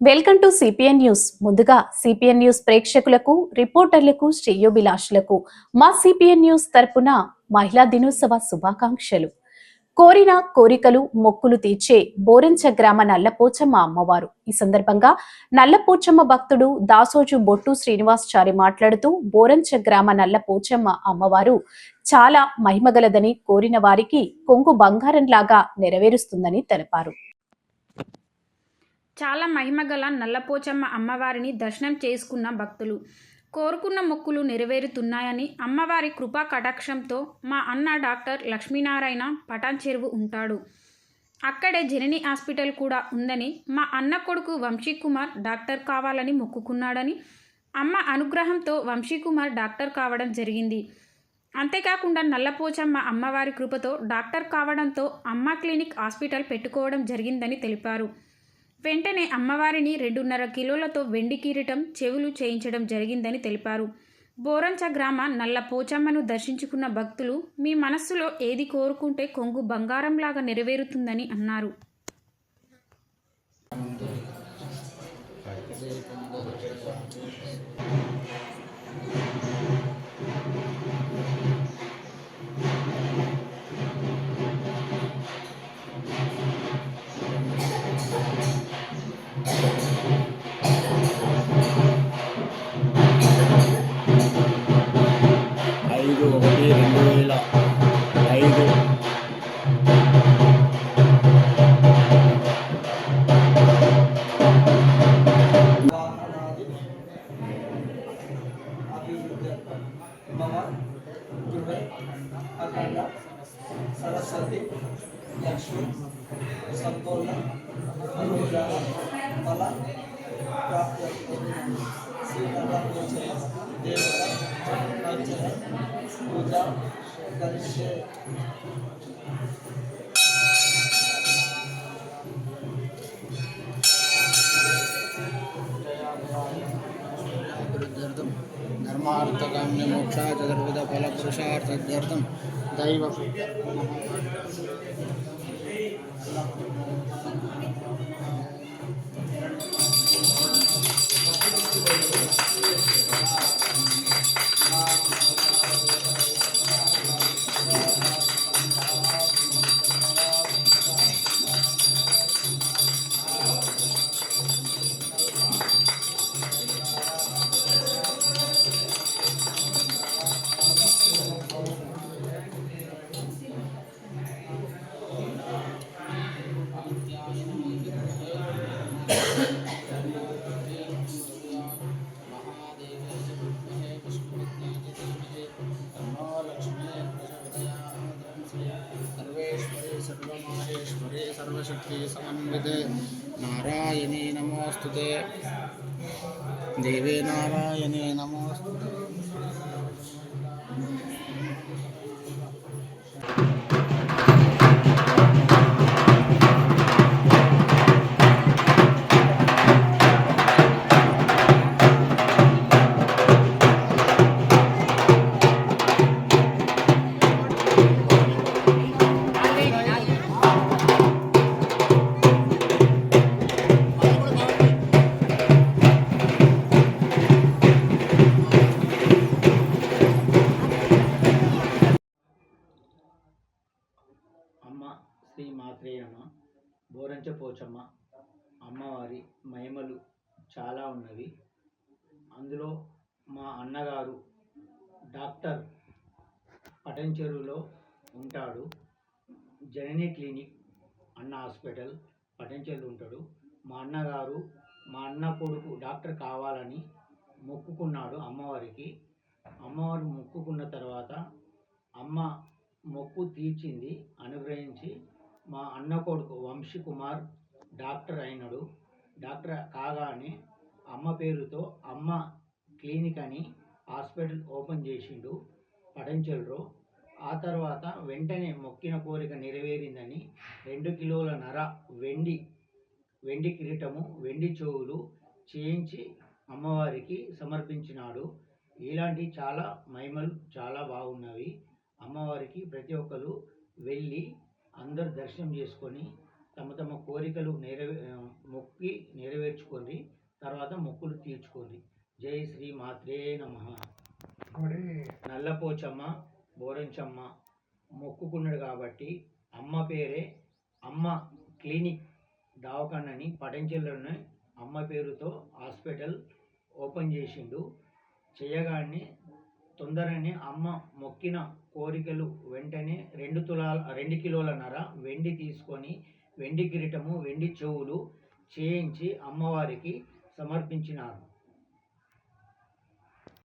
Welcome to CPN news ముందుగా CPN news ప్రేక్షకులకు రిపోర్టర్లకు శ్రేయోభిలాషులకు మా సిపిఎన్ న్యూస్ తరపున మహిళా దినోత్సవ శుభాకాంక్షలు. కోరిన కోరికలు మొక్కులు తీర్చే బోరెంచ గ్రామ నల్లపోచమ్మ అమ్మవారు. ఈ సందర్భంగా నల్లపోచమ్మ భక్తుడు దాసోజు బొట్టు శ్రీనివాసచారి మాట్లాడుతూ బోరెంచ గ్రామ నల్లపోచమ్మ అమ్మవారు చాలా మహిమగలదని కోరిన వారికి కొంగు బంగారంలాగా నెరవేరుస్తుందని తెలిపారు. చాలా మహిమగల నల్లపోచమ్మ అమ్మవారిని దర్శనం చేసుకున్న భక్తులు. కోరుకున్న మొక్కులు నెరవేరుతున్నాయని అమ్మవారి కృపా కటాక్షంతో మా అన్న డాక్టర్ లక్ష్మీనారాయణ పటాన్ చెరువు ఉంటాడు. అక్కడే జనని హాస్పిటల్ కూడా ఉందని మా అన్న కొడుకు వంశీకుమార్ డాక్టర్ కావాలని మొక్కుకున్నాడని అమ్మ అనుగ్రహంతో వంశీకుమార్ డాక్టర్ కావడం జరిగింది. అంతేకాకుండా నల్లపోచమ్మ అమ్మవారి కృపతో డాక్టర్ కావడంతో అమ్మ క్లినిక్ హాస్పిటల్ పెట్టుకోవడం జరిగిందని తెలిపారు. వెంటనే అమ్మవారిని రెండున్నర కిలోలతో వెండి కిరీటం చెవులు చేయించడం జరిగిందని తెలిపారు. బోరంచ గ్రామ నల్ల పోచమ్మను దర్శించుకున్న భక్తులు మీ మనస్సులో ఏది కోరుకుంటే కొంగు బంగారంలాగా నెరవేరుతుందని అన్నారు. సరస్వతి లక్ష్మి సంపూర్ణ అనుగ్రహ ఫల ప్రాప్తి శ్రీకృష్ణ దేవత అర్చన పూజ కలిసే అభివృద్ధ్యర్థం ధర్మార్థకామ్య మోక్షా చతుర్విధ De ahí va సర్వమాహేశ్వరి సర్వశక్తి సమన్వితే నారాయణీ నమోస్తుతే దేవే నారాయణే శ్రీ బోరంచ పోచమ్మ అమ్మవారి మహిమలు చాలా ఉన్నవి. అందులో మా అన్నగారు డాక్టర్ పటంచెరువులో ఉంటాడు. జననీ క్లినిక్ అన్న హాస్పిటల్ పటంచెరు ఉంటాడు. మా అన్నగారు మా అన్న కొడుకు డాక్టర్ కావాలని మొక్కుకున్నాడు అమ్మవారికి. అమ్మవారు మొక్కుకున్న తర్వాత అమ్మ మొక్కు తీర్చింది అనుగ్రహించి మా అన్న కొడుకు వంశీ కుమార్ డాక్టర్ అయినడు. డాక్టర్ కాగానే అమ్మ పేరుతో అమ్మ క్లినిక్ అని హాస్పిటల్ ఓపెన్ చేసిండు పడంచెలరు. ఆ తర్వాత వెంటనే మొక్కిన కోరిక నెరవేరిందని రెండు కిలోల నర వెండి వెండి కిరీటము వెండి చెవులు చేయించి అమ్మవారికి సమర్పించినాడు. ఇలాంటి చాలా మహిమలు చాలా బాగున్నవి. అమ్మవారికి ప్రతి ఒక్కరు వెళ్ళి అందరు దర్శనం చేసుకొని తమ తమ కోరికలు నెరవే మొక్కి నెరవేర్చుకొని తర్వాత మొక్కులు తీర్చుకోండి. జై శ్రీ మాత్రే నమ నల్లపోచమ్మ బోరంచమ్మ మొక్కుకున్నాడు కాబట్టి అమ్మ పేరే అమ్మ క్లినిక్ దవాఖానని పటంచెల్లోనే అమ్మ పేరుతో హాస్పిటల్ ఓపెన్ చేసిండు. చేయగానే తొందరనే అమ్మ మొక్కిన కోరికలు వెంటనే రెండు తులాల రెండు కిలోల నర వెండి తీసుకొని వెండి కిరీటము వెండి చెవులు చేయించి అమ్మవారికి సమర్పించినారు.